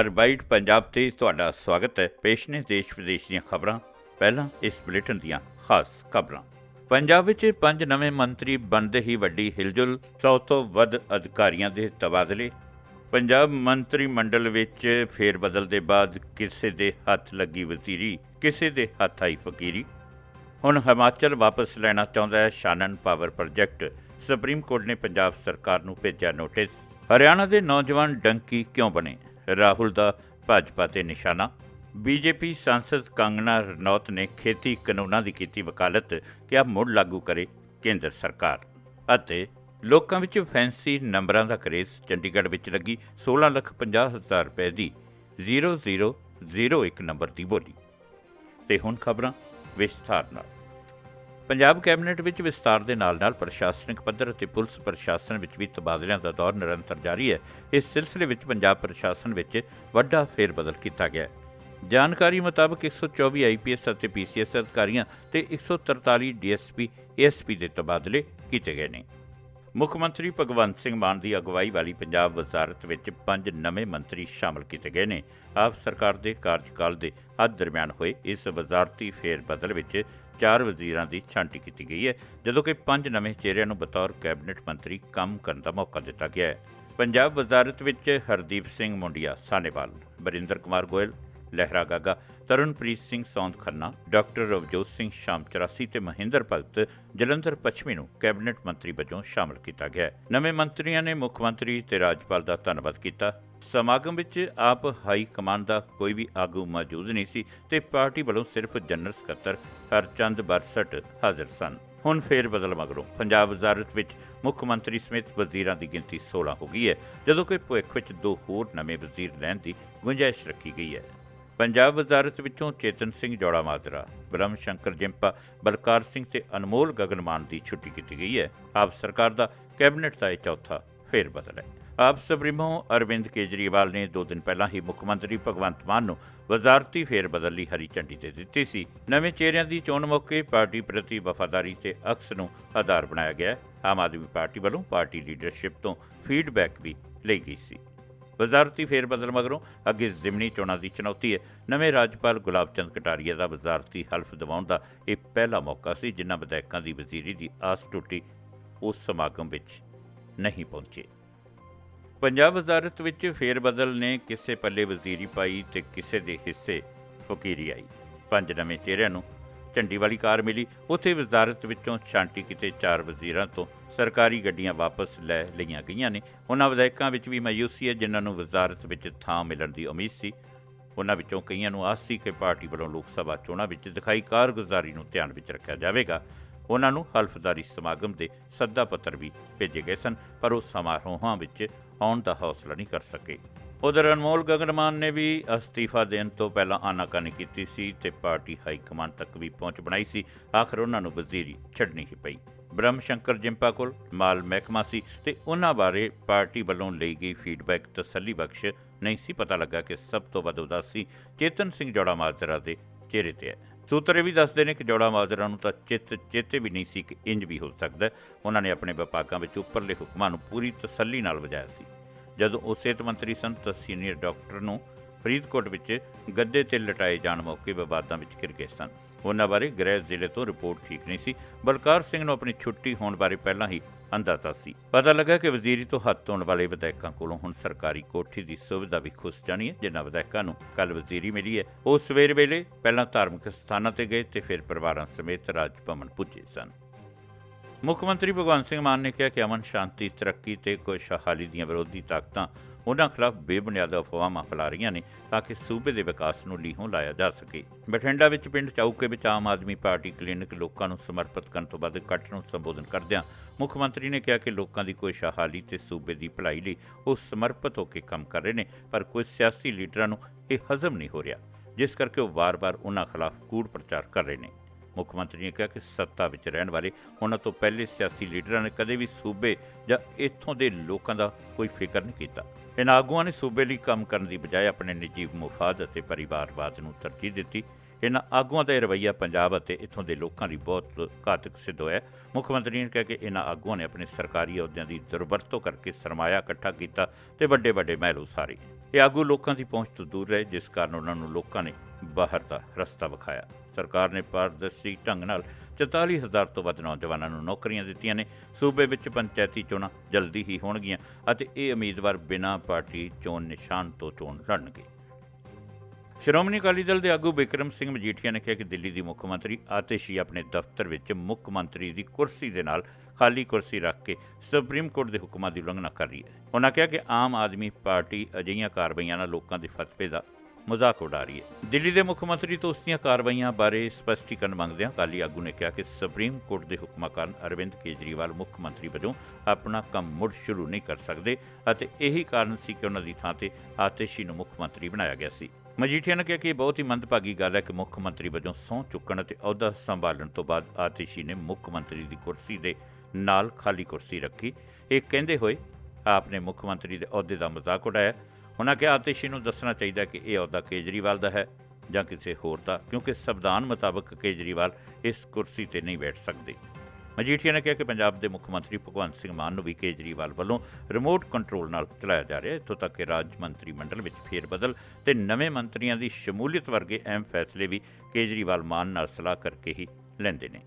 ਅਰਬਾਈਟ ਪੰਜਾਬ ਤੇ ਤੁਹਾਡਾ ਸਵਾਗਤ ਹੈ ਪੇਸ਼ ਨੇ ਦੇਸ਼ ਵਿਦੇਸ਼ ਦੀਆਂ ਖਬਰਾਂ। ਪਹਿਲਾਂ ਇਸ ਬੁਲੇਟਿਨ ਦੀਆਂ ਖਾਸ ਖਬਰਾਂ। ਪੰਜਾਬ ਵਿੱਚ ਪੰਜ ਨਵੇਂ ਮੰਤਰੀ ਬਣਦੇ ਹੀ ਵੱਡੀ ਹਿਲਜੁਲ 100 ਤੋਂ ਵੱਧ ਅਧਿਕਾਰੀਆਂ ਦੇ ਤਬਾਦਲੇ। ਪੰਜਾਬ ਮੰਤਰੀ ਮੰਡਲ ਵਿੱਚ ਫੇਰ ਬਦਲ ਦੇ ਬਾਅਦ ਕਿਸੇ ਦੇ ਹੱਥ ਲੱਗੀ ਵਜ਼ੀਰੀ, ਕਿਸੇ ਦੇ ਹੱਥ ਆਈ ਫਕੀਰੀ। ਹੁਣ ਹਿਮਾਚਲ ਵਾਪਸ ਲੈਣਾ ਚਾਹੁੰਦਾ ਹੈ Shanan power project. Supreme court ਨੇ ਪੰਜਾਬ ਸਰਕਾਰ ਨੂੰ ਭੇਜਿਆ ਨੋਟਿਸ। ਹਰਿਆਣਾ ਦੇ ਨੌਜਵਾਨ ਡੰਕੀ ਕਿਉਂ ਬਣੇ? ਰਾਹੁਲ ਦਾ ਭਾਜਪਾ ਤੇ ਨਿਸ਼ਾਨਾ। ਬੀਜੇਪੀ ਸੰਸਦ ਕੰਗਨਾ ਰਣੌਤ ਨੇ ਖੇਤੀ ਕਾਨੂੰਨਾਂ ਦੀ ਕੀਤੀ ਵਕਾਲਤ ਕਿ ਆ ਮੁੜ ਲਾਗੂ ਕਰੇ ਕੇਂਦਰ ਸਰਕਾਰ। ਅਤੇ ਲੋਕਾਂ ਵਿੱਚ ਫੈਂਸੀ ਨੰਬਰਾਂ ਦਾ ਕਰੇਜ਼ ਚੰਡੀਗੜ੍ਹ ਵਿੱਚ ਲੱਗੀ 16 ਲੱਖ 50 ਹਜ਼ਾਰ ਰੁਪਏ ਦੀ 0001 ਨੰਬਰ ਦੀ ਬੋਲੀ। ਤੇ ਹੁਣ ਖਬਰਾਂ ਵਿਸਥਾਰ ਨਾਲ। ਪੰਜਾਬ ਕੈਬਨਿਟ ਵਿੱਚ ਵਿਸਤਾਰ ਦੇ ਨਾਲ-ਨਾਲ ਪ੍ਰਸ਼ਾਸਨਿਕ ਪੱਧਰ ਅਤੇ ਪੁਲਿਸ ਪ੍ਰਸ਼ਾਸਨ ਵਿੱਚ ਵੀ ਤਬਾਦਲਿਆਂ ਦਾ ਦੌਰ ਨਿਰੰਤਰ ਜਾਰੀ ਹੈ। ਇਸ ਸਿਲਸਿਲੇ ਵਿੱਚ ਪੰਜਾਬ ਪ੍ਰਸ਼ਾਸਨ ਵਿੱਚ ਵੱਡਾ ਫੇਰਬਦਲ ਕੀਤਾ ਗਿਆ ਹੈ। ਜਾਣਕਾਰੀ ਮੁਤਾਬਕ 124 ਆਈਪੀਐਸ ਅਤੇ ਪੀਸੀਐਸ ਅਧਿਕਾਰੀਆਂ ਤੇ 143 ਡੀਐਸਪੀ ਏਐਸਪੀ ਦੇ ਤਬਾਦਲੇ ਕੀਤੇ ਗਏ ਨੇ। ਮੁੱਖ ਮੰਤਰੀ ਭਗਵੰਤ ਸਿੰਘ ਮਾਨ ਦੀ ਅਗਵਾਈ ਵਾਲੀ ਪੰਜਾਬ ਵਜ਼ਾਰਤ ਵਿੱਚ ਪੰਜ ਨਵੇਂ ਮੰਤਰੀ ਸ਼ਾਮਲ ਕੀਤੇ ਗਏ ਨੇ। ਆਪ ਸਰਕਾਰ ਦੇ ਕਾਰਜਕਾਲ ਦੇ ਅੱਧ ਦਰਮਿਆਨ ਹੋਏ ਇਸ ਵਜ਼ਾਰਤੀ ਫੇਰ ਬਦਲ ਵਿੱਚ ਚਾਰ ਵਜ਼ੀਰਾਂ ਦੀ ਛਾਂਟੀ ਕੀਤੀ ਗਈ ਹੈ, ਜਦੋਂ ਕਿ ਪੰਜ ਨਵੇਂ ਚਿਹਰਿਆਂ ਨੂੰ ਬਤੌਰ ਕੈਬਨਿਟ ਮੰਤਰੀ ਕੰਮ ਕਰਨ ਦਾ ਮੌਕਾ ਦਿੱਤਾ ਗਿਆ ਹੈ। ਪੰਜਾਬ ਵਜ਼ਾਰਤ ਵਿੱਚ ਹਰਦੀਪ ਸਿੰਘ ਮੁੰਡੀਆ, ਸਾਨੇਵਾਲ। ਬਰਿੰਦਰ ਕੁਮਾਰ ਗੋਇਲ ਲਹਿਰਾ ਗਾਗਾ, ਤਰਨਪ੍ਰੀਤ ਸਿੰਘ ਸੌਂਦ ਖੰਨਾ, ਡਾਕਟਰ ਰਵਜੋਤ ਸਿੰਘ ਸ਼ਾਮ 84 ਤੇ ਮਹਿੰਦਰ ਭਗਤ ਜਲੰਧਰ ਪੱਛਮੀ ਨੂੰ ਕੈਬਨਿਟ ਮੰਤਰੀ ਵਜੋਂ ਸ਼ਾਮਲ ਕੀਤਾ ਗਿਆ। ਹੈ ਨਵੇਂ ਮੰਤਰੀਆਂ ਨੇ ਮੁੱਖ ਮੰਤਰੀ ਤੇ ਰਾਜਪਾਲ ਦਾ ਧੰਨਵਾਦ ਕੀਤਾ। ਸਮਾਗਮ ਵਿੱਚ ਆਪ ਹਾਈ ਕਮਾਂਡ ਦਾ ਕੋਈ ਵੀ ਆਗੂ ਮੌਜੂਦ ਨਹੀਂ ਸੀ ਤੇ ਪਾਰਟੀ ਵੱਲੋਂ ਸਿਰਫ ਜਨਰਲ ਸਕੱਤਰ ਹਰਚੰਦ ਬਰਸਟ ਹਾਜ਼ਰ ਸਨ। ਹੁਣ ਫੇਰ ਬਦਲ ਮਗਰੋਂ ਪੰਜਾਬ ਵਜ਼ਾਰਤ ਵਿੱਚ ਮੁੱਖ ਮੰਤਰੀ ਸਮੇਤ ਵਜ਼ੀਰਾਂ ਦੀ ਗਿਣਤੀ 16 ਹੋ ਗਈ ਹੈ, ਜਦੋਂ ਕਿ ਭਵਿੱਖ ਵਿੱਚ ਦੋ ਹੋਰ ਨਵੇਂ ਵਜ਼ੀਰ ਲੈਣ ਦੀ ਗੁੰਜਾਇਸ਼ ਰੱਖੀ ਗਈ ਹੈ। ਪੰਜਾਬ ਵਜ਼ਾਰਤ ਵਿੱਚੋਂ ਚੇਤਨ ਸਿੰਘ ਜੋੜਾ ਮਾਜਰਾ, ਬ੍ਰਹਮ ਸ਼ੰਕਰ ਜਿੰਪਾ, ਬਲਕਾਰ ਸਿੰਘ ਤੇ ਅਨਮੋਲ ਗਗਨਮਾਨ ਦੀ ਛੁੱਟੀ ਕੀਤੀ ਗਈ ਹੈ। ਆਪ ਸਰਕਾਰ ਦਾ ਕੈਬਨਿਟ ਦਾ ਇਹ ਚੌਥਾ ਫੇਰ ਬਦਲ ਹੈ ਆਪ ਸੁਪਰੀਮੋ ਅਰਵਿੰਦ ਕੇਜਰੀਵਾਲ ਨੇ ਦੋ ਦਿਨ ਪਹਿਲਾਂ ਹੀ ਮੁੱਖ ਮੰਤਰੀ ਭਗਵੰਤ ਮਾਨ ਨੂੰ ਵਜ਼ਾਰਤੀ ਫੇਰ ਬਦਲ ਲਈ ਹਰੀ ਝੰਡੀ ਦੇ ਦਿੱਤੀ ਸੀ। ਨਵੇਂ ਚਿਹਰਿਆਂ ਦੀ ਚੋਣ ਮੌਕੇ ਪਾਰਟੀ ਪ੍ਰਤੀ ਵਫਾਦਾਰੀ ਤੇ ਅਕਸ ਨੂੰ ਆਧਾਰ ਬਣਾਇਆ ਗਿਆ। ਆਮ ਆਦਮੀ ਪਾਰਟੀ ਵੱਲੋਂ ਪਾਰਟੀ ਲੀਡਰਸ਼ਿਪ ਤੋਂ ਫੀਡਬੈਕ ਵੀ ਲਈ ਗਈ ਸੀ। ਵਜ਼ਾਰਤੀ ਫੇਰ ਬਦਲ ਮਗਰੋਂ ਅੱਗੇ ਜ਼ਿਮਨੀ ਚੋਣਾਂ ਦੀ ਚੁਣੌਤੀ ਹੈ। ਨਵੇਂ ਰਾਜਪਾਲ ਗੁਲਾਬ ਚੰਦ ਕਟਾਰੀਆ ਦਾ ਵਜ਼ਾਰਤੀ ਹਲਫ ਦਿਵਾਉਣ ਦਾ ਇਹ ਪਹਿਲਾ ਮੌਕਾ ਸੀ ਜਿਨ੍ਹਾਂ ਵਿਧਾਇਕਾਂ ਦੀ ਵਜ਼ੀਰੀ ਦੀ ਆਸ ਟੁੱਟੀ। ਉਸ ਸਮਾਗਮ ਵਿੱਚ ਨਹੀਂ ਪਹੁੰਚੇ। ਪੰਜਾਬ ਵਜ਼ਾਰਤ ਵਿੱਚ ਫੇਰ ਬਦਲ ਨੇ ਕਿਸੇ ਪੱਲੇ ਵਜ਼ੀਰੀ ਪਾਈ ਤੇ ਕਿਸੇ ਦੇ ਹਿੱਸੇ ਫਕੀਰੀ ਆਈ। ਪੰਜ ਨਵੇਂ ਚਿਹਰਿਆਂ ਨੂੰ ਝੰਡੀ ਵਾਲੀ ਕਾਰ ਮਿਲੀ। ਉੱਥੇ ਵਜ਼ਾਰਤ ਵਿੱਚੋਂ ਛਾਂਟੀ ਕਿਤੇ ਚਾਰ ਵਜ਼ੀਰਾਂ ਤੋਂ ਸਰਕਾਰੀ ਗੱਡੀਆਂ ਵਾਪਸ ਲੈ ਲਈਆਂ ਗਈਆਂ ਨੇ। ਉਹਨਾਂ ਵਿਧਾਇਕਾਂ ਵਿੱਚ ਵੀ ਮਾਯੂਸੀ ਹੈ, ਜਿਨ੍ਹਾਂ ਨੂੰ ਵਜ਼ਾਰਤ ਵਿੱਚ ਥਾਂ ਮਿਲਣ ਦੀ ਉਮੀਦ ਸੀ। ਉਹਨਾਂ ਵਿੱਚੋਂ ਕਈਆਂ ਨੂੰ ਆਸ ਸੀ ਕਿ ਪਾਰਟੀ ਵੱਲੋਂ ਲੋਕ ਸਭਾ ਚੋਣਾਂ ਵਿੱਚ ਦਿਖਾਈ ਕਾਰਗੁਜ਼ਾਰੀ ਨੂੰ ਧਿਆਨ ਵਿੱਚ ਰੱਖਿਆ ਜਾਵੇਗਾ। ਉਹਨਾਂ ਨੂੰ ਹਲਫਦਾਰੀ ਸਮਾਗਮ ਦੇ ਸੱਦਾ ਪੱਤਰ ਵੀ ਭੇਜੇ ਗਏ ਸਨ, ਪਰ ਉਹ ਸਮਾਰੋਹਾਂ ਵਿੱਚ ਆਉਣ ਦਾ ਹੌਸਲਾ ਨਹੀਂ ਕਰ ਸਕੇ। ਉਧਰ ਅਨਮੋਲ ਗਗਨਮਾਨ ਨੇ ਵੀ ਅਸਤੀਫਾ ਦੇਣ ਤੋਂ ਪਹਿਲਾਂ ਆਨਾਕਾਨੀ ਕੀਤੀ ਸੀ ਤੇ ਪਾਰਟੀ ਹਾਈ ਕਮਾਂਡ ਤੱਕ ਵੀ ਪਹੁੰਚ ਬਣਾਈ ਸੀ। ਆਖਰ ਉਹਨਾਂ ਨੂੰ ਵਜ਼ੀਰੀ ਛੱਡਣੀ ਹੀ ਪਈ। ਬ੍ਰਹਮ ਸ਼ੰਕਰ ਜਿੰਪਾ ਕੋਲ, ਮਾਲ ਮਹਿਕਮਾ ਸੀ ਤੇ ਉਹਨਾਂ ਬਾਰੇ ਪਾਰਟੀ ਵੱਲੋਂ ਲਈ ਗਈ ਫੀਡਬੈਕ ਤਸੱਲੀ ਬਖਸ਼ ਨਹੀਂ ਸੀ ਪਤਾ ਲੱਗਾ ਕਿ ਸਭ ਤੋਂ ਵੱਧ ਉਦਾਸੀ ਚੇਤਨ ਸਿੰਘ ਜੋੜਾ ਮਾਜਰਾ ਦੇ ਚਿਹਰੇ ਤੇ ਹੈ। ਸੂਤਰ ਇਹ ਵੀ ਦੱਸਦੇ ਨੇ ਕਿ ਜੋੜਾ ਮਾਜਰਾ ਨੂੰ ਤਾਂ ਚਿੱਤ ਚੇਤੇ ਵੀ ਨਹੀਂ ਸੀ ਕਿ ਇੰਜ ਵੀ ਹੋ ਸਕਦਾ। ਉਹਨਾਂ ਨੇ ਆਪਣੇ ਵਿਭਾਗਾਂ ਵਿੱਚ ਉੱਪਰਲੇ ਹੁਕਮਾਂ ਨੂੰ ਪੂਰੀ ਤਸੱਲੀ ਨਾਲ ਵਜਾਇਆ ਸੀ। ਜਦੋਂ ਉਹ ਸਿਹਤ ਮੰਤਰੀ ਸਨ ਤਾਂ ਸੀਨੀਅਰ ਡਾਕਟਰ ਨੂੰ ਫਰੀਦਕੋਟ ਵਿੱਚ ਗੱਦੇ ਤੇ ਲਟਾਏ ਜਾਣ ਮੌਕੇ ਵਿਵਾਦਾਂ ਵਿੱਚ ਘਿਰ ਗਏ ਸਨ। ਉਹਨਾਂ ਬਾਰੇ ਗ੍ਰਹਿ ਜ਼ਿਲ੍ਹੇ ਤੋਂ ਰਿਪੋਰਟ ਠੀਕ ਨਹੀਂ ਸੀ। ਬਲਕਾਰ ਸਿੰਘ ਨੂੰ ਆਪਣੀ ਛੁੱਟੀ ਹੋਣ ਬਾਰੇ ਪਹਿਲਾਂ ਹੀ ਅੰਦਾਜ਼ਾ ਸੀ। ਪਤਾ ਲੱਗਾ ਕਿ ਵਜ਼ੀਰੀ ਤੋਂ ਹੱਥ ਧੋਣ ਵਾਲੇ ਵਿਧਾਇਕਾਂ ਕੋਲੋਂ ਹੁਣ ਸਰਕਾਰੀ ਕੋਠੀ ਦੀ ਸੁਵਿਧਾ ਵੀ ਖੁੱਸ ਜਾਣੀ ਹੈ, ਜਿਨ੍ਹਾਂ ਵਿਧਾਇਕਾਂ ਨੂੰ ਕੱਲ ਵਜ਼ੀਰੀ ਮਿਲੀ ਹੈ। ਉਹ ਸਵੇਰ ਵੇਲੇ ਪਹਿਲਾਂ ਧਾਰਮਿਕ ਸਥਾਨਾਂ ਤੇ ਗਏ ਤੇ ਫਿਰ ਪਰਿਵਾਰਾਂ ਸਮੇਤ ਰਾਜ ਭਵਨ ਪੁੱਜੇ ਸਨ। ਮੁੱਖ ਮੰਤਰੀ ਭਗਵੰਤ ਸਿੰਘ ਮਾਨ ਨੇ ਕਿਹਾ ਕਿ ਅਮਨ ਸ਼ਾਂਤੀ, ਤਰੱਕੀ ਤੇ ਖੁਸ਼ਹਾਲੀ ਦੀਆਂ ਵਿਰੋਧੀ ਤਾਕਤਾਂ ਉਹਨਾਂ ਖਿਲਾਫ ਬੇਬੁਨਿਆਦ ਅਫਵਾਹਾਂ ਫੈਲਾ ਰਹੀਆਂ ਨੇ ਤਾਂ ਕਿ ਸੂਬੇ ਦੇ ਵਿਕਾਸ ਨੂੰ ਲੀਹੋਂ ਲਾਇਆ ਜਾ ਸਕੇ। ਬਠਿੰਡਾ ਵਿੱਚ ਪਿੰਡ ਚੌਕੇ ਵਿੱਚ ਆਮ ਆਦਮੀ ਪਾਰਟੀ ਕਲੀਨਿਕ ਲੋਕਾਂ ਨੂੰ ਸਮਰਪਿਤ ਕਰਨ ਤੋਂ ਬਾਅਦ ਇਕੱਠ ਨੂੰ ਸੰਬੋਧਨ ਕਰਦਿਆਂ ਮੁੱਖ ਮੰਤਰੀ ਨੇ ਕਿਹਾ ਕਿ ਲੋਕਾਂ ਦੀ ਕੋਈ ਸ਼ਹਾਲੀ ਤੇ ਸੂਬੇ ਦੀ ਭਲਾਈ ਲਈ ਉਹ ਸਮਰਪਿਤ ਹੋ ਕੇ ਕੰਮ ਕਰ ਰਹੇ ਨੇ, ਪਰ ਕੋਈ ਸਿਆਸੀ ਲੀਡਰਾਂ ਨੂੰ ਇਹ ਹਜ਼ਮ ਨਹੀਂ ਹੋ ਰਿਹਾ, ਜਿਸ ਕਰਕੇ ਉਹ ਵਾਰ-ਵਾਰ ਉਹਨਾਂ ਖਿਲਾਫ ਕੂੜ ਪ੍ਰਚਾਰ ਕਰ ਰਹੇ ਨੇ। ਮੁੱਖ ਮੰਤਰੀ ਨੇ ਕਿਹਾ ਕਿ ਸੱਤਾ ਵਿੱਚ ਰਹਿਣ ਵਾਲੇ ਉਹਨਾਂ ਤੋਂ ਪਹਿਲੇ ਸਿਆਸੀ ਲੀਡਰਾਂ ਨੇ ਕਦੇ ਵੀ ਸੂਬੇ ਜਾਂ ਇੱਥੋਂ ਦੇ ਲੋਕਾਂ ਦਾ ਕੋਈ ਫਿਕਰ ਨਹੀਂ ਕੀਤਾ। ਇਹਨਾਂ ਆਗੂਆਂ ਨੇ ਸੂਬੇ ਲਈ ਕੰਮ ਕਰਨ ਦੀ ਬਜਾਏ ਆਪਣੇ ਨਿੱਜੀ ਮੁਫਾਦ ਅਤੇ ਪਰਿਵਾਰਵਾਦ ਨੂੰ ਤਰਜੀਹ ਦਿੱਤੀ। ਇਹਨਾਂ ਆਗੂਆਂ ਦਾ ਇਹ ਰਵੱਈਆ ਪੰਜਾਬ ਅਤੇ ਇੱਥੋਂ ਦੇ ਲੋਕਾਂ ਲਈ ਬਹੁਤ ਘਾਤਕ ਸਿੱਧ ਹੋਇਆ। ਮੁੱਖ ਮੰਤਰੀ ਨੇ ਕਿਹਾ ਕਿ ਇਹਨਾਂ ਆਗੂਆਂ ਨੇ ਆਪਣੇ ਸਰਕਾਰੀ ਅਹੁਦਿਆਂ ਦੀ ਦੁਰਵਰਤੋਂ ਕਰਕੇ ਸਰਮਾਇਆ ਇਕੱਠਾ ਕੀਤਾ ਤੇ ਵੱਡੇ ਵੱਡੇ ਮਹਿਲ ਉਸਾਰੇ। ਇਹ ਆਗੂ ਲੋਕਾਂ ਦੀ ਪਹੁੰਚ ਤੋਂ ਦੂਰ ਰਹੇ, ਜਿਸ ਕਾਰਨ ਉਹਨਾਂ ਨੂੰ ਲੋਕਾਂ ਨੇ ਬਾਹਰ ਦਾ ਰਸਤਾ ਵਿਖਾਇਆ। ਸਰਕਾਰ ਨੇ ਪਾਰਦਰਸ਼ੀ ਢੰਗ ਨਾਲ 44000 ਤੋਂ ਵੱਧ ਨੌਜਵਾਨਾਂ ਨੂੰ ਨੌਕਰੀਆਂ ਦਿੱਤੀਆਂ ਨੇ। ਸੂਬੇ ਵਿੱਚ ਪੰਚਾਇਤੀ ਚੋਣਾਂ ਜਲਦੀ ਹੀ ਹੋਣਗੀਆਂ ਅਤੇ ਇਹ ਉਮੀਦਵਾਰ ਬਿਨਾਂ ਪਾਰਟੀ ਚੋਣ ਨਿਸ਼ਾਨ ਤੋਂ ਚੋਣ ਲੜਨਗੇ। ਸ਼੍ਰੋਮਣੀ ਅਕਾਲੀ ਦਲ ਦੇ ਆਗੂ ਬਿਕਰਮ ਸਿੰਘ ਮਜੀਠੀਆ ਨੇ ਕਿਹਾ ਕਿ ਦਿੱਲੀ ਦੀ ਮੁੱਖ ਮੰਤਰੀ ਆਤਿਸ਼ੀ ਆਪਣੇ ਦਫ਼ਤਰ ਵਿੱਚ ਮੁੱਖ ਮੰਤਰੀ ਦੀ ਕੁਰਸੀ ਦੇ ਨਾਲ ਖਾਲੀ ਕੁਰਸੀ ਰੱਖ ਕੇ ਸੁਪਰੀਮ ਕੋਰਟ ਦੇ ਹੁਕਮਾਂ ਦੀ ਉਲੰਘਣਾ ਕਰ ਰਹੀ ਹੈ। ਉਹਨਾਂ ਕਿਹਾ ਕਿ ਆਮ ਆਦਮੀ ਪਾਰਟੀ ਅਜਿਹੀਆਂ ਕਾਰਵਾਈਆਂ ਨਾਲ ਲੋਕਾਂ ਦੇ ਫਤਵੇ ਦਾ ਮਜ਼ਾਕ ਉਡਾ ਰਹੀ ਹੈ ਦਿੱਲੀ ਦੇ ਮੁੱਖ ਮੰਤਰੀ ਤੋਂ ਉਸ ਦੀਆਂ ਕਾਰਵਾਈਆਂ ਬਾਰੇ ਸਪਸ਼ਟੀਕਰਨ ਮੰਗਦਿਆਂ ਅਕਾਲੀ ਆਗੂ ਨੇ ਕਿਹਾ ਕਿ ਸੁਪਰੀਮ ਕੋਰਟ ਦੇ ਹੁਕਮਾਂ ਕਾਰਨ ਅਰਵਿੰਦ ਕੇਜਰੀਵਾਲ ਮੁੱਖ ਮੰਤਰੀ ਵਜੋਂ ਆਪਣਾ ਕੰਮ ਮੁੜ ਸ਼ੁਰੂ ਨਹੀਂ ਕਰ ਸਕਦੇ ਅਤੇ ਇਹੀ ਕਾਰਨ ਸੀ ਕਿ ਉਹਨਾਂ ਦੀ ਥਾਂ ਤੇ ਆਤਿਸ਼ੀ ਨੂੰ ਮੁੱਖ ਮੰਤਰੀ ਬਣਾਇਆ ਗਿਆ ਸੀ। ਮਜੀਠੀਆ ਨੇ ਕਿਹਾ ਕਿ ਇਹ ਬਹੁਤ ਹੀ ਮੰਦਭਾਗੀ ਗੱਲ ਹੈ ਕਿ ਮੁੱਖ ਮੰਤਰੀ ਵਜੋਂ ਸਹੁੰ ਚੁੱਕਣ ਅਤੇ ਅਹੁਦਾ ਸੰਭਾਲਣ ਤੋਂ ਬਾਅਦ ਆਤਿਸ਼ੀ ਨੇ ਮੁੱਖ ਮੰਤਰੀ ਦੀ ਕੁਰਸੀ ਦੇ ਨਾਲ ਖਾਲੀ ਕੁਰਸੀ ਰੱਖੀ। ਇਹ ਕਹਿੰਦੇ ਹੋਏ ਆਪ ਨੇ ਮੁੱਖ ਮੰਤਰੀ ਦੇ ਅਹੁਦੇ ਦਾ ਮਜ਼ਾਕ ਉਡਾਇਆ। ਉਹਨਾਂ ਕਿਹਾ ਆਤਿਸ਼ੀ ਨੂੰ ਦੱਸਣਾ ਚਾਹੀਦਾ ਕਿ ਇਹ ਅਹੁਦਾ ਕੇਜਰੀਵਾਲ ਦਾ ਹੈ ਜਾਂ ਕਿਸੇ ਹੋਰ ਦਾ, ਕਿਉਂਕਿ ਸੰਵਿਧਾਨ ਮੁਤਾਬਕ ਕੇਜਰੀਵਾਲ ਇਸ ਕੁਰਸੀ ਤੇ ਨਹੀਂ ਬੈਠ ਸਕਦੇ। ਮਜੀਠੀਆ ਨੇ ਕਿਹਾ ਕਿ ਪੰਜਾਬ ਦੇ ਮੁੱਖ ਮੰਤਰੀ ਭਗਵੰਤ ਸਿੰਘ ਮਾਨ ਨੂੰ ਵੀ ਕੇਜਰੀਵਾਲ ਵੱਲੋਂ ਰਿਮੋਟ ਕੰਟਰੋਲ ਨਾਲ ਚਲਾਇਆ ਜਾ ਰਿਹਾ। ਹੈ ਇੱਥੋਂ ਤੱਕ ਕਿ ਰਾਜ ਮੰਤਰੀ ਮੰਡਲ ਵਿੱਚ ਫੇਰਬਦਲ ਤੇ ਨਵੇਂ ਮੰਤਰੀਆਂ ਦੀ ਸ਼ਮੂਲੀਅਤ ਵਰਗੇ ਅਹਿਮ ਫੈਸਲੇ ਵੀ ਕੇਜਰੀਵਾਲ ਮਾਨ ਨਾਲ ਸਲਾਹ ਕਰਕੇ ਹੀ ਲੈਂਦੇ ਨੇ।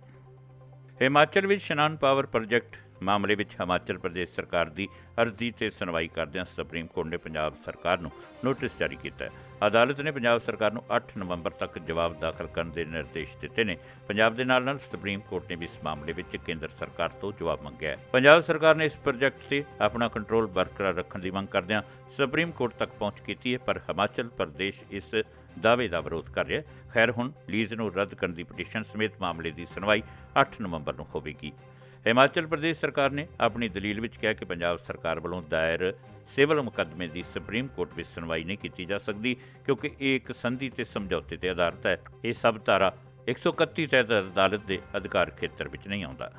ਹਿਮਾਚਲ ਵਿੱਚ ਸ਼ਨਾਨ ਪਾਵਰ ਪ੍ਰੋਜੈਕਟ ਮਾਮਲੇ ਵਿੱਚ ਹਿਮਾਚਲ ਪ੍ਰਦੇਸ਼ ਸਰਕਾਰ ਦੀ ਅਰਜ਼ੀ ਤੇ ਸੁਣਵਾਈ ਕਰਦਿਆਂ ਸੁਪਰੀਮ ਕੋਰਟ ਨੇ ਪੰਜਾਬ ਸਰਕਾਰ ਨੂੰ ਨੋਟਿਸ ਜਾਰੀ ਕੀਤਾ ਹੈ। ਅਦਾਲਤ ਨੇ ਪੰਜਾਬ ਸਰਕਾਰ ਨੂੰ 8 ਨਵੰਬਰ ਤੱਕ ਜਵਾਬ ਦਾਖਲ ਕਰਨ ਦੇ ਨਿਰਦੇਸ਼ ਦਿੱਤੇ ਨੇ। ਪੰਜਾਬ ਦੇ ਨਾਲ ਨਾਲ ਸੁਪਰੀਮ ਕੋਰਟ ਨੇ ਵੀ ਇਸ ਮਾਮਲੇ ਵਿੱਚ ਕੇਂਦਰ ਸਰਕਾਰ ਤੋਂ ਜਵਾਬ ਮੰਗਿਆ ਹੈ। ਪੰਜਾਬ ਸਰਕਾਰ ਨੇ ਇਸ ਪ੍ਰੋਜੈਕਟ ਤੇ ਆਪਣਾ ਕੰਟਰੋਲ ਬਰਕਰਾਰ ਰੱਖਣ ਦੀ ਮੰਗ ਕਰਦਿਆਂ ਸੁਪਰੀਮ ਕੋਰਟ ਤੱਕ ਪਹੁੰਚ ਕੀਤੀ ਹੈ, ਪਰ ਹਿਮਾਚਲ ਪ੍ਰਦੇਸ਼ ਇਸ ਦਾਅਵੇ ਦਾ ਵਿਰੋਧ ਕਰ ਰਿਹਾ ਹੈ। ਖੈਰ, ਹੁਣ ਲੀਜ਼ ਨੂੰ ਰੱਦ ਕਰਨ ਦੀ ਪਟੀਸ਼ਨ ਸਮੇਤ ਮਾਮਲੇ ਦੀ ਸੁਣਵਾਈ 8 ਨਵੰਬਰ ਨੂੰ ਹੋਵੇਗੀ। ਹਿਮਾਚਲ ਪ੍ਰਦੇਸ਼ ਸਰਕਾਰ ਨੇ ਆਪਣੀ ਦਲੀਲ ਵਿੱਚ ਕਿਹਾ ਕਿ ਪੰਜਾਬ ਸਰਕਾਰ ਵੱਲੋਂ ਦਾਇਰ ਸਿਵਲ ਮੁਕੱਦਮੇ ਦੀ ਸੁਪਰੀਮ ਕੋਰਟ ਵਿੱਚ ਸੁਣਵਾਈ ਨਹੀਂ ਕੀਤੀ ਜਾ ਸਕਦੀ, ਕਿਉਂਕਿ ਇਹ ਇੱਕ ਸੰਧੀ ਤੇ ਸਮਝੌਤੇ ਤੇ ਆਧਾਰਿਤ ਹੈ। ਇਹ ਸਭ ਧਾਰਾ 131 ਤਹਿਤ ਅਦਾਲਤ ਦੇ ਅਧਿਕਾਰ ਖੇਤਰ ਵਿੱਚ ਨਹੀਂ ਆਉਂਦਾ।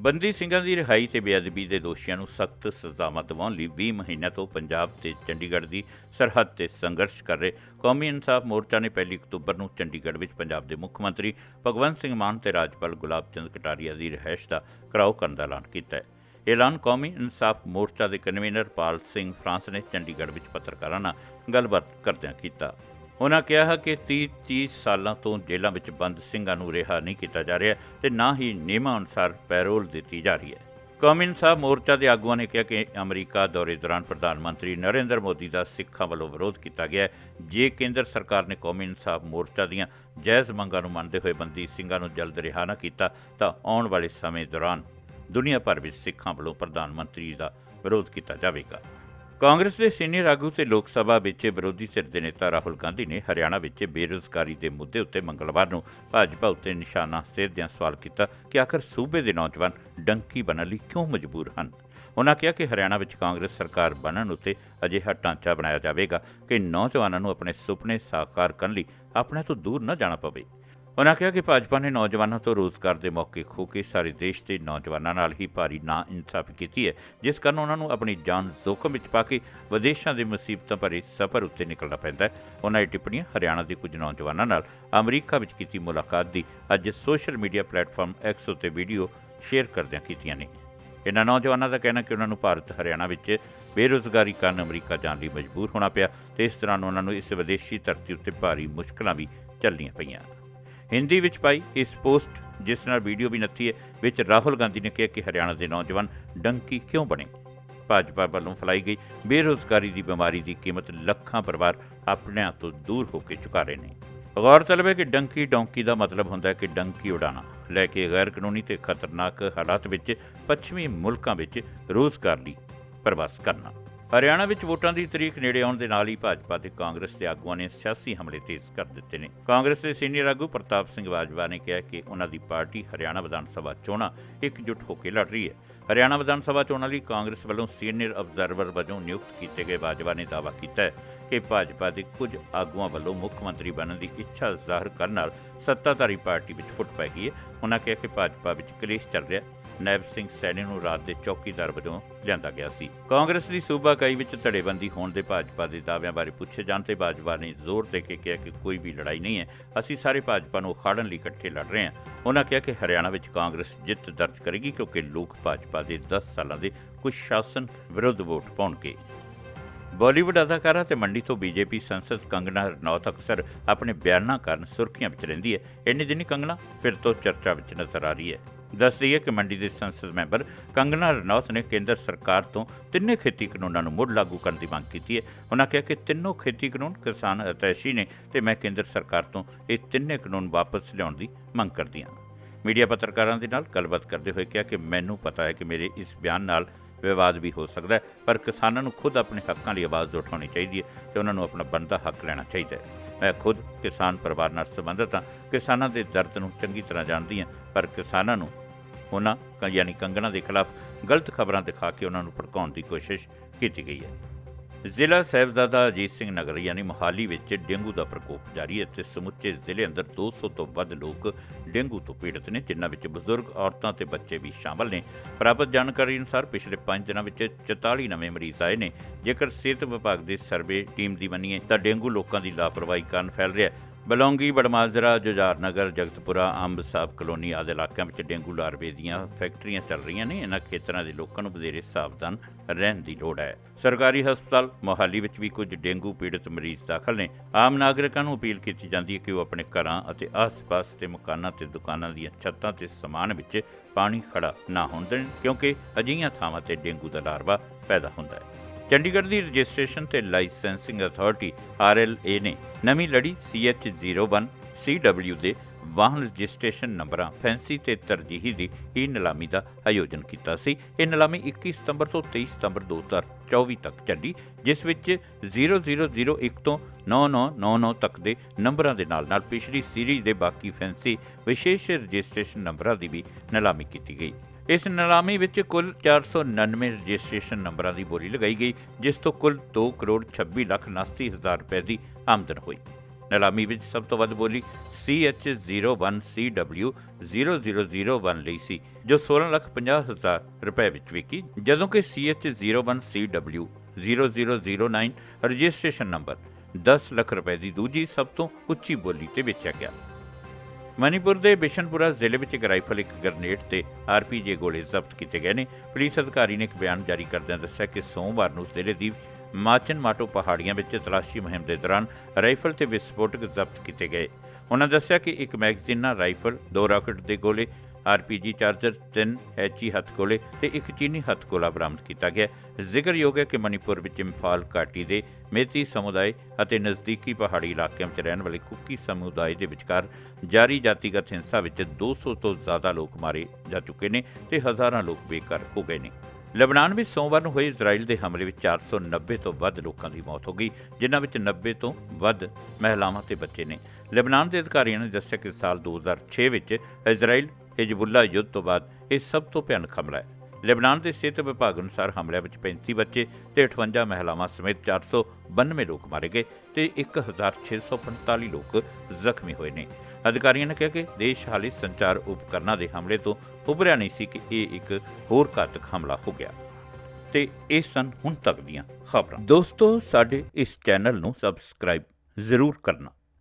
ਬੰਦੀ ਸਿੰਘਾਂ ਦੀ ਰਿਹਾਈ ਤੇ ਬੇਅਦਬੀ ਦੇ ਦੋਸ਼ੀਆਂ ਨੂੰ ਸਖਤ ਸਜ਼ਾਵਾਂ ਦਿਵਾਉਣ ਲਈ 20 ਮਹੀਨਿਆਂ ਤੋਂ ਪੰਜਾਬ ਤੇ ਚੰਡੀਗੜ੍ਹ ਦੀ ਸਰਹੱਦ ਤੇ ਸੰਘਰਸ਼ ਕਰ ਰਹੇ ਕੌਮੀ ਇਨਸਾਫ ਮੋਰਚਾ ਨੇ ਪਹਿਲੀ ਅਕਤੂਬਰ ਨੂੰ ਚੰਡੀਗੜ੍ਹ ਵਿੱਚ ਪੰਜਾਬ ਦੇ ਮੁੱਖ ਮੰਤਰੀ ਭਗਵੰਤ ਸਿੰਘ ਮਾਨ ਤੇ ਰਾਜਪਾਲ ਗੁਲਾਬ ਚੰਦ ਕਟਾਰੀਆ ਦੀ ਰਿਹਾਇਸ਼ ਦਾ ਘਰਾਓ ਕਰਨ ਦਾ ਐਲਾਨ ਕੀਤਾ ਹੈ। ਇਹ ਐਲਾਨ ਕੌਮੀ ਇਨਸਾਫ ਮੋਰਚਾ ਦੇ ਕਨਵੀਨਰ ਪਾਲ ਸਿੰਘ ਫਰਾਂਸ ਨੇ ਚੰਡੀਗੜ੍ਹ ਵਿੱਚ ਪੱਤਰਕਾਰਾਂ ਨਾਲ ਗੱਲਬਾਤ ਕਰਦਿਆਂ ਕੀਤਾ। ਉਹਨਾਂ ਕਿਹਾ ਕਿ 30-30 ਸਾਲਾਂ ਤੋਂ ਜੇਲ੍ਹਾਂ ਵਿੱਚ ਬੰਦ ਸਿੰਘਾਂ ਨੂੰ ਰਿਹਾ ਨਹੀਂ ਕੀਤਾ ਜਾ ਰਿਹਾ ਤੇ ਨਾ ਹੀ ਨਿਯਮਾਂ ਅਨੁਸਾਰ ਪੈਰੋਲ ਦਿੱਤੀ ਜਾ ਰਹੀ ਹੈ। ਕੌਮੀ ਇਨਸਾਫ ਮੋਰਚਾ ਦੇ ਆਗੂਆਂ ਨੇ ਕਿਹਾ ਕਿ ਅਮਰੀਕਾ ਦੌਰੇ ਦੌਰਾਨ ਪ੍ਰਧਾਨ ਮੰਤਰੀ ਨਰਿੰਦਰ ਮੋਦੀ ਦਾ ਸਿੱਖਾਂ ਵੱਲੋਂ ਵਿਰੋਧ ਕੀਤਾ ਗਿਆ ਜੇ ਕੇਂਦਰ ਸਰਕਾਰ ਨੇ ਕੌਮੀ ਇਨਸਾਫ ਮੋਰਚਾ ਦੀਆਂ ਜਾਇਜ਼ ਮੰਗਾਂ ਨੂੰ ਮੰਨਦੇ ਹੋਏ ਬੰਦੀ ਸਿੰਘਾਂ ਨੂੰ ਜਲਦ ਰਿਹਾ ਨਾ ਕੀਤਾ, ਤਾਂ ਆਉਣ ਵਾਲੇ ਸਮੇਂ ਦੌਰਾਨ ਦੁਨੀਆ ਭਰ ਵਿੱਚ ਸਿੱਖਾਂ ਵੱਲੋਂ ਪ੍ਰਧਾਨ ਮੰਤਰੀ ਦਾ ਵਿਰੋਧ ਕੀਤਾ ਜਾਵੇਗਾ। ਕਾਂਗਰਸ ਦੇ ਸੀਨੀਅਰ ਆਗੂ ਤੇ ਲੋਕ ਸਭਾ ਵਿੱਚ ਵਿਰੋਧੀ ਧਿਰ ਦੇ ਨੇਤਾ ਰਾਹੁਲ ਗਾਂਧੀ ਨੇ ਹਰਿਆਣਾ ਵਿੱਚ ਬੇਰੁਜ਼ਗਾਰੀ ਦੇ ਮੁੱਦੇ ਉੱਤੇ ਮੰਗਲਵਾਰ ਨੂੰ ਭਾਜਪਾ ਉੱਤੇ ਨਿਸ਼ਾਨਾ ਸਾਧਦਿਆਂ ਸਵਾਲ ਕੀਤਾ ਕਿ ਆਖਰ ਸੂਬੇ ਦੇ ਨੌਜਵਾਨ ਡੰਕੀ ਬਣਨ ਲਈ ਕਿਉਂ ਮਜਬੂਰ ਹਨ? ਉਹਨਾਂ ਕਿਹਾ ਕਿ ਹਰਿਆਣਾ ਵਿੱਚ ਕਾਂਗਰਸ ਸਰਕਾਰ ਬਣਨ ਉੱਤੇ ਅਜਿਹਾ ਢਾਂਚਾ ਬਣਾਇਆ ਜਾਵੇਗਾ ਕਿ ਨੌਜਵਾਨਾਂ ਨੂੰ ਆਪਣੇ ਸੁਪਨੇ ਸਾਕਾਰ ਕਰਨ ਲਈ ਆਪਣੇ ਤੋਂ ਦੂਰ ਨਾ ਜਾਣਾ ਪਵੇ। ਉਨ੍ਹਾਂ ਕਿਹਾ ਕਿ ਭਾਜਪਾ ਨੇ ਨੌਜਵਾਨਾਂ ਤੋਂ ਰੋਜ਼ਗਾਰ ਦੇ ਮੌਕੇ ਖੋ ਕੇ ਸਾਰੇ ਦੇਸ਼ ਦੇ ਨੌਜਵਾਨਾਂ ਨਾਲ ਹੀ ਭਾਰੀ ਨਾ ਇਨਸਾਫੀ ਕੀਤੀ ਹੈ, ਜਿਸ ਕਾਰਨ ਉਹਨਾਂ ਨੂੰ ਆਪਣੀ ਜਾਨ ਜ਼ੋਖਮ ਵਿੱਚ ਪਾ ਕੇ ਵਿਦੇਸ਼ਾਂ ਦੇ ਮੁਸੀਬਤਾਂ ਭਰੇ ਸਫ਼ਰ ਉੱਤੇ ਨਿਕਲਣਾ ਪੈਂਦਾ ਹੈ। ਉਹਨਾਂ ਇਹ ਟਿੱਪਣੀਆਂ ਹਰਿਆਣਾ ਦੇ ਕੁਝ ਨੌਜਵਾਨਾਂ ਨਾਲ ਅਮਰੀਕਾ ਵਿੱਚ ਕੀਤੀ ਮੁਲਾਕਾਤ ਦੀ ਅੱਜ ਸੋਸ਼ਲ ਮੀਡੀਆ ਪਲੇਟਫਾਰਮ ਐਕਸ ਉੱਤੇ ਵੀਡੀਓ ਸ਼ੇਅਰ ਕਰਦਿਆਂ ਕੀਤੀਆਂ ਨੇ। ਇਹਨਾਂ ਨੌਜਵਾਨਾਂ ਦਾ ਕਹਿਣਾ ਕਿ ਉਹਨਾਂ ਨੂੰ ਭਾਰਤ ਹਰਿਆਣਾ ਵਿੱਚ ਬੇਰੁਜ਼ਗਾਰੀ ਕਾਰਨ ਅਮਰੀਕਾ ਜਾਣ ਲਈ ਮਜਬੂਰ ਹੋਣਾ ਪਿਆ ਤੇ ਇਸ ਦੌਰਾਨ ਉਹਨਾਂ ਨੂੰ ਇਸ ਵਿਦੇਸ਼ੀ ਧਰਤੀ ਉੱਤੇ ਭਾਰੀ ਮੁਸ਼ਕਲਾਂ ਵੀ ਝੱਲਣੀਆਂ ਪਈਆਂ। ਹਿੰਦੀ ਵਿੱਚ ਪਾਈ ਇਸ ਪੋਸਟ, ਜਿਸ ਨਾਲ ਵੀਡੀਓ ਵੀ ਨੱਥੀ ਹੈ, ਵਿੱਚ ਰਾਹੁਲ ਗਾਂਧੀ ਨੇ ਕਿਹਾ ਕਿ ਹਰਿਆਣਾ ਦੇ ਨੌਜਵਾਨ ਡੰਕੀ ਕਿਉਂ ਬਣੇ? ਭਾਜਪਾ ਵੱਲੋਂ ਫੈਲਾਈ ਗਈ ਬੇਰੁਜ਼ਗਾਰੀ ਦੀ ਬਿਮਾਰੀ ਦੀ ਕੀਮਤ ਲੱਖਾਂ ਪਰਿਵਾਰ ਆਪਣਿਆਂ ਤੋਂ ਦੂਰ ਹੋ ਕੇ ਚੁਕਾ ਰਹੇ ਨੇ। ਗੌਰਤਲਬ ਹੈ ਕਿ ਡੰਕੀ ਡੌਂਕੀ ਦਾ ਮਤਲਬ ਹੁੰਦਾ ਹੈ ਕਿ ਡੰਕੀ ਉਡਾਣਾ। ਲੈ ਕੇ ਗੈਰ ਕਾਨੂੰਨੀ ਤੇ ਖਤਰਨਾਕ ਹਾਲਾਤ ਵਿੱਚ ਪੱਛਮੀ ਮੁਲਕਾਂ ਵਿੱਚ ਰੋਜ਼ਗਾਰ ਲਈ ਪ੍ਰਵਾਸ ਕਰਨਾ। ਹਰਿਆਣਾ ਵਿੱਚ ਵੋਟਾਂ ਦੀ ਤਰੀਕ ਨੇੜੇ ਆਉਣ ਦੇ ਨਾਲ ਹੀ ਭਾਜਪਾ ਤੇ ਕਾਂਗਰਸ ਦੇ ਆਗੂਆਂ ਨੇ ਸਿਆਸੀ ਹਮਲੇ ਤੇਜ਼ ਕਰ ਦਿੱਤੇ ਨੇ। ਕਾਂਗਰਸ ਦੇ ਸੀਨੀਅਰ ਆਗੂ ਪ੍ਰਤਾਪ ਸਿੰਘ ਬਾਜਵਾ ਨੇ ਕਿਹਾ ਕਿ ਉਹਨਾਂ ਦੀ ਪਾਰਟੀ ਹਰਿਆਣਾ ਵਿਧਾਨ ਸਭਾ ਚੋਣਾਂ ਇਕਜੁੱਟ ਹੋ ਕੇ ਲੜ ਰਹੀ ਹੈ। ਹਰਿਆਣਾ ਵਿਧਾਨ ਸਭਾ ਚੋਣਾਂ ਲਈ ਕਾਂਗਰਸ ਵੱਲੋਂ ਸੀਨੀਅਰ ਅਬਜ਼ਰਵਰ ਵਜੋਂ ਨਿਯੁਕਤ ਕੀਤੇ ਗਏ ਬਾਜਵਾ ਨੇ ਦਾਅਵਾ ਕੀਤਾ ਹੈ ਕਿ ਭਾਜਪਾ ਦੇ ਕੁਝ ਆਗੂਆਂ ਵੱਲੋਂ ਮੁੱਖ ਮੰਤਰੀ ਬਣਨ ਦੀ ਇੱਛਾ ਜ਼ਾਹਰ ਕਰਨ ਨਾਲ ਸੱਤਾਧਾਰੀ ਪਾਰਟੀ ਵਿੱਚ ਫੁੱਟ ਪੈ ਗਈ ਹੈ। ਉਹਨਾਂ ਕਿਹਾ ਕਿ ਭਾਜਪਾ ਵਿੱਚ ਕਲੇਸ਼ ਚੱਲ ਰਿਹਾ ਨੈਬ ਸਿੰਘ ਸੈਣੀ ਨੂੰ ਰਾਤ ਦੇ ਚੌਕੀਦਾਰ ਵਜੋਂ ਲਿਆਂਦਾ ਗਿਆ ਸੀ। ਕਾਂਗਰਸ ਦੀ ਸੂਬਾ ਇਕਾਈ ਵਿੱਚ ਧੜੇਬੰਦੀ ਹੋਣ ਦੇ ਭਾਜਪਾ ਦੇ ਦਾਅਵਿਆਂ ਬਾਰੇ ਪੁੱਛੇ ਜਾਣ ਤੇ ਭਾਜਪਾ ਨੇ ਜ਼ੋਰ ਦੇ ਕੇ ਕਿਹਾ ਕਿ ਕੋਈ ਵੀ ਲੜਾਈ ਨਹੀਂ ਹੈ, ਅਸੀਂ ਸਾਰੇ ਭਾਜਪਾ ਨੂੰ ਉਖਾੜਨ ਲਈ ਇਕੱਠੇ ਲੜ ਰਹੇ ਹਾਂ। ਉਹਨਾਂ ਕਿਹਾ ਕਿ ਹਰਿਆਣਾ ਵਿੱਚ ਕਾਂਗਰਸ ਜਿੱਤ ਦਰਜ ਕਰੇਗੀ ਕਿਉਂਕਿ ਲੋਕ ਭਾਜਪਾ ਦੇ 10 ਸਾਲਾਂ ਦੇ ਕੁਝ ਸ਼ਾਸਨ ਵਿਰੁੱਧ ਵੋਟ ਪਾਉਣਗੇ। ਬਾਲੀਵੁੱਡ ਅਦਾਕਾਰਾ ਤੇ ਮੰਡੀ ਤੋਂ ਬੀਜੇਪੀ ਸੰਸਦ ਕੰਗਨਾ ਰਣੌਤ ਅਕਸਰ ਆਪਣੇ ਬਿਆਨਾਂ ਕਾਰਨ ਸੁਰਖੀਆਂ ਵਿੱਚ ਰਹਿੰਦੀ ਹੈ। ਇੰਨੇ ਦਿਨੀ ਕੰਗਨਾ ਫਿਰ ਤੋਂ ਚਰਚਾ ਵਿੱਚ ਨਜ਼ਰ ਆ ਰਹੀ ਹੈ। ਦੱਸ ਦਈਏ ਕਿ ਮੰਡੀ ਦੇ ਸੰਸਦ ਮੈਂਬਰ ਕੰਗਨਾ ਰਣੌਤ ਨੇ ਕੇਂਦਰ ਸਰਕਾਰ ਤੋਂ ਤਿੰਨੇ ਖੇਤੀ ਕਾਨੂੰਨਾਂ ਨੂੰ ਮੁੜ ਲਾਗੂ ਕਰਨ ਦੀ ਮੰਗ ਕੀਤੀ ਹੈ। ਉਹਨਾਂ ਕਿਹਾ ਕਿ ਤਿੰਨੋਂ ਖੇਤੀ ਕਾਨੂੰਨ ਕਿਸਾਨ ਅਤੈਸ਼ੀ ਨੇ ਤੇ ਮੈਂ ਕੇਂਦਰ ਸਰਕਾਰ ਤੋਂ ਇਹ ਤਿੰਨੇ ਕਾਨੂੰਨ ਵਾਪਸ ਲਿਆਉਣ ਦੀ ਮੰਗ ਕਰਦੀ ਹਾਂ। ਮੀਡੀਆ ਪੱਤਰਕਾਰਾਂ ਦੇ ਨਾਲ ਗੱਲਬਾਤ ਕਰਦੇ ਹੋਏ ਕਿਹਾ ਕਿ ਮੈਨੂੰ ਪਤਾ ਹੈ ਕਿ ਮੇਰੇ ਇਸ ਬਿਆਨ ਨਾਲ ਵਿਵਾਦ ਵੀ ਹੋ ਸਕਦਾ ਹੈ, ਪਰ ਕਿਸਾਨਾਂ ਨੂੰ ਖੁਦ ਆਪਣੇ ਹੱਕਾਂ ਲਈ ਆਵਾਜ਼ ਉਠਾਉਣੀ ਚਾਹੀਦੀ ਹੈ ਤੇ ਉਹਨਾਂ ਨੂੰ ਆਪਣਾ ਬਣਦਾ ਹੱਕ ਲੈਣਾ ਚਾਹੀਦਾ ਹੈ। ਮੈਂ ਖੁਦ ਕਿਸਾਨ ਪਰਿਵਾਰ ਨਾਲ ਸੰਬੰਧਿਤ ਹਾਂ। ਕਿਸਾਨਾਂ ਦੇ ਦਰਦ ਨੂੰ ਚੰਗੀ ਤਰ੍ਹਾਂ ਜਾਣਦੀ ਹਾਂ, ਪਰ ਕਿਸਾਨਾਂ ਨੂੰ ਉਹਨਾਂ ਯਾਨੀ ਕੰਗਣਾ ਦੇ ਖਿਲਾਫ ਗਲਤ ਖਬਰਾਂ ਦਿਖਾ ਕੇ ਉਹਨਾਂ ਨੂੰ ਭੜਕਾਉਣ ਦੀ ਕੋਸ਼ਿਸ਼ ਕੀਤੀ ਗਈ ਹੈ। ਜ਼ਿਲ੍ਹਾ ਸਾਹਿਬਜ਼ਾਦਾ ਅਜੀਤ ਸਿੰਘ ਨਗਰ, ਯਾਨੀ ਮੋਹਾਲੀ ਵਿੱਚ ਡੇਂਗੂ ਦਾ ਪ੍ਰਕੋਪ ਜਾਰੀ ਹੈ। ਤੇ ਸਮੁੱਚੇ ਜ਼ਿਲ੍ਹੇ ਅੰਦਰ 200 ਤੋਂ ਵੱਧ ਲੋਕ ਡੇਂਗੂ ਤੋਂ ਪੀੜਤ ਨੇ, ਜਿਨ੍ਹਾਂ ਵਿੱਚ ਬਜ਼ੁਰਗ, ਔਰਤਾਂ ਤੇ ਬੱਚੇ ਵੀ ਸ਼ਾਮਲ ਨੇ। ਪ੍ਰਾਪਤ ਜਾਣਕਾਰੀ ਅਨੁਸਾਰ ਪਿਛਲੇ 5 ਦਿਨਾਂ ਵਿੱਚ 44 ਨਵੇਂ ਮਰੀਜ਼ ਆਏ ਨੇ। ਜੇਕਰ ਸਿਹਤ ਵਿਭਾਗ ਦੇ ਸਰਵੇ ਟੀਮ ਦੀ ਮੰਨੀਏ ਤਾਂ ਡੇਂਗੂ ਲੋਕਾਂ ਦੀ ਲਾਪਰਵਾਹੀ ਕਾਰਨ ਫੈਲ ਰਿਹਾ ਹੈ। ਬਲੌਂਗੀ, ਬੜਮਾਜਰਾ ਜੁਝਾਰ ਨਗਰ ਜਗਤਪੁਰਾ, ਅੰਬ ਸਾਹਿਬ ਕਲੋਨੀ ਆਦਿ ਇਲਾਕਿਆਂ ਵਿੱਚ ਡੇਂਗੂ ਲਾਰਵੇ ਦੀਆਂ ਫੈਕਟਰੀਆਂ ਚੱਲ ਰਹੀਆਂ ਨੇ। ਇਹਨਾਂ ਖੇਤਰਾਂ ਦੇ ਲੋਕਾਂ ਨੂੰ ਵਧੇਰੇ ਸਾਵਧਾਨ ਰਹਿਣ ਦੀ ਲੋੜ ਹੈ। ਸਰਕਾਰੀ ਹਸਪਤਾਲ ਮੋਹਾਲੀ ਵਿੱਚ ਵੀ ਕੁਝ ਡੇਂਗੂ ਪੀੜਤ ਮਰੀਜ਼ ਦਾਖਲ ਨੇ। ਆਮ ਨਾਗਰਿਕਾਂ ਨੂੰ ਅਪੀਲ ਕੀਤੀ ਜਾਂਦੀ ਹੈ ਕਿ ਉਹ ਆਪਣੇ ਘਰਾਂ ਅਤੇ ਆਸ-ਪਾਸ ਦੇ ਮਕਾਨਾਂ ਤੇ ਦੁਕਾਨਾਂ ਦੀਆਂ ਛੱਤਾਂ ਤੇ ਸਮਾਨ ਵਿੱਚ ਪਾਣੀ ਖੜਾ ਨਾ ਹੋਣ ਦੇਣ, ਕਿਉਂਕਿ ਅਜਿਹੀਆਂ ਥਾਵਾਂ ਤੇ ਡੇਂਗੂ ਦਾ ਲਾਰਵਾ ਪੈਦਾ ਹੁੰਦਾ ਹੈ। ਚੰਡੀਗੜ੍ਹ ਦੀ ਰਜਿਸਟ੍ਰੇਸ਼ਨ ਤੇ ਲਾਇਸੈਂਸਿੰਗ ਅਥਾਰਟੀ ਆਰਐਲਏ ਨੇ ਨਵੀਂ ਲੜੀ CH01 CW ਦੇ ਵਾਹਨ ਰਜਿਸਟ੍ਰੇਸ਼ਨ ਨੰਬਰਾਂ, ਫੈਂਸੀ ਤੇ ਤਰਜੀਹੀ ਦੀ ਹੀ ਨਿਲਾਮੀ ਦਾ ਆਯੋਜਨ ਕੀਤਾ ਸੀ। ਇਹ ਨਿਲਾਮੀ 21 ਸਤੰਬਰ ਤੋਂ 23 ਸਤੰਬਰ 2024 ਤੱਕ ਚੱਲੀ, ਜਿਸ ਵਿੱਚ 0001 ਤੋਂ 9999 ਤੱਕ ਦੇ ਨੰਬਰਾਂ ਦੇ ਨਾਲ ਨਾਲ ਪਿਛਲੀ ਸੀਰੀਜ਼ ਦੇ ਬਾਕੀ ਫੈਂਸੀ ਵਿਸ਼ੇਸ਼ ਰਜਿਸਟ੍ਰੇਸ਼ਨ ਨੰਬਰਾਂ ਦੀ ਵੀ ਨਿਲਾਮੀ ਕੀਤੀ ਗਈ। ਇਸ ਨਿਲਾਮੀ ਵਿੱਚ ਕੁੱਲ 499 ਰਜਿਸਟ੍ਰੇਸ਼ਨ ਨੰਬਰਾਂ ਦੀ ਬੋਲੀ ਲਗਾਈ ਗਈ, ਜਿਸ ਤੋਂ ਕੁੱਲ 2 ਕਰੋੜ 26 ਲੱਖ 79 ਹਜ਼ਾਰ ਰੁਪਏ ਦੀ ਆਮਦਨ ਹੋਈ। ਨਿਲਾਮੀ ਵਿੱਚ ਸਭ ਤੋਂ ਵੱਧ ਬੋਲੀ CH01CW 0001 ਲਈ ਸੀ, ਜੋ 16 ਲੱਖ 50 ਹਜ਼ਾਰ ਰੁਪਏ ਵਿੱਚ ਵਿਕੀ, ਜਦੋਂ ਕਿ CH01CW 0009 ਰਜਿਸਟ੍ਰੇਸ਼ਨ ਨੰਬਰ 10 ਲੱਖ ਰੁਪਏ ਦੀ ਦੂਜੀ ਸਭ ਤੋਂ ਉੱਚੀ ਬੋਲੀ ਤੇ ਵੇਚਿਆ ਗਿਆ। ਮਨੀਪੁਰ ਦੇ ਬਿਸ਼ਨਪੁਰਾ ਜ਼ਿਲ੍ਹੇ ਵਿੱਚ ਇੱਕ ਰਾਈਫਲ, ਇੱਕ ਗ੍ਰਨੇਡ ਤੇ ਆਰਪੀਜੀ ਗੋਲੇ ਜ਼ਬਤ ਕੀਤੇ ਗਏ ਨੇ। ਪੁਲਿਸ ਅਧਿਕਾਰੀ ਨੇ ਇੱਕ ਬਿਆਨ ਜਾਰੀ ਕਰਦਿਆਂ ਦੱਸਿਆ ਕਿ ਸੋਮਵਾਰ ਨੂੰ ਜ਼ਿਲ੍ਹੇ ਦੀ ਮਾਚਨ ਮਾਟੋ ਪਹਾੜੀਆਂ ਵਿੱਚ ਤਲਾਸ਼ੀ ਮੁਹਿੰਮ ਦੇ ਦੌਰਾਨ ਰਾਈਫਲ ਤੇ ਵਿਸਫੋਟਕ ਜ਼ਬਤ ਕੀਤੇ ਗਏ। ਉਹਨਾਂ ਦੱਸਿਆ ਕਿ ਇੱਕ ਮੈਗਜ਼ੀਨ ਨਾਲ ਰਾਈਫਲ, ਦੋ ਰਾਕਟ ਦੇ ਗੋਲੇ ਆਰਪੀਜੀ ਚਾਰਜਰ ਤਿੰਨ ਐਚੀ ਹੱਥ ਗੋਲੇ ਤੇ ਇੱਕ ਚੀਨੀ ਹੱਥ ਗੋਲਾ ਬਰਾਮਦ ਕੀਤਾ ਗਿਆ। ਜ਼ਿਕਰਯੋਗ ਹੈ ਕਿ ਮਨੀਪੁਰ ਵਿੱਚ ਇੰਫਾਲ ਘਾਟੀ ਦੇ ਮੇਤੀ ਸਮੁਦਾਇ ਅਤੇ ਨਜ਼ਦੀਕੀ ਪਹਾੜੀ ਇਲਾਕਿਆਂ ਵਿੱਚ ਰਹਿਣ ਵਾਲੇ ਕੁਕੀ ਸਮੁਦਾਇ ਦੇ ਵਿਚਕਾਰ ਜਾਰੀ ਜਾਤੀਗਤ ਹਿੰਸਾ ਵਿੱਚ 200 ਤੋਂ ਜ਼ਿਆਦਾ ਲੋਕ ਮਾਰੇ ਜਾ ਚੁੱਕੇ ਨੇ ਤੇ ਹਜ਼ਾਰਾਂ ਲੋਕ ਬੇਘਰ ਹੋ ਗਏ ਨੇ। ਲਬਨਾਨ ਵਿੱਚ ਸੋਮਵਾਰ ਨੂੰ ਹੋਏ ਇਜ਼ਰਾਈਲ ਦੇ ਹਮਲੇ ਵਿੱਚ 490 ਤੋਂ ਵੱਧ ਲੋਕਾਂ ਦੀ ਮੌਤ ਹੋ ਗਈ, ਜਿਨ੍ਹਾਂ ਵਿੱਚ 90 ਤੋਂ ਵੱਧ ਮਹਿਲਾਵਾਂ ਤੇ ਬੱਚੇ ਨੇ। ਲਬਨਾਨ ਦੇ ਅਧਿਕਾਰੀਆਂ ਨੇ ਦੱਸਿਆ ਕਿ ਸਾਲ 2006 ਵਿੱਚ ਇਜ਼ਰਾਈਲ ਹਿਜਬੁੱਲਾ ਯੁੱਧ ਤੋਂ ਬਾਅਦ ਇਹ ਸਭ ਤੋਂ ਭਿਆਨਕ ਹਮਲਾ ਹੈ। ਲੈਬਨਾਨ ਦੇ ਸਿਹਤ ਵਿਭਾਗ ਅਨੁਸਾਰ ਹਮਲਿਆਂ ਵਿੱਚ 35 ਬੱਚੇ ਤੇ 58 ਮਹਿਲਾਵਾਂ ਸਮੇਤ 492 ਲੋਕ ਮਾਰੇ ਗਏ ਤੇ 1645 ਲੋਕ ਜ਼ਖਮੀ ਹੋਏ ਨੇ। ਅਧਿਕਾਰੀਆਂ ਨੇ ਕਿਹਾ ਕਿ ਦੇਸ਼ ਹਾਲੇ ਸੰਚਾਰ ਉਪਕਰਨਾਂ ਦੇ ਹਮਲੇ ਤੋਂ ਉਭਰਿਆ ਨਹੀਂ ਸੀ ਕਿ ਇਹ ਇੱਕ ਹੋਰ ਘਾਤਕ ਹਮਲਾ ਹੋ ਗਿਆ। ਤੇ ਇਹ ਸਨ ਹੁਣ ਤੱਕ ਦੀਆਂ ਖਬਰਾਂ। ਦੋਸਤੋ, ਸਾਡੇ ਇਸ ਚੈਨਲ ਨੂੰ ਸਬਸਕ੍ਰਾਈਬ ਜ਼ਰੂਰ ਕਰਨਾ।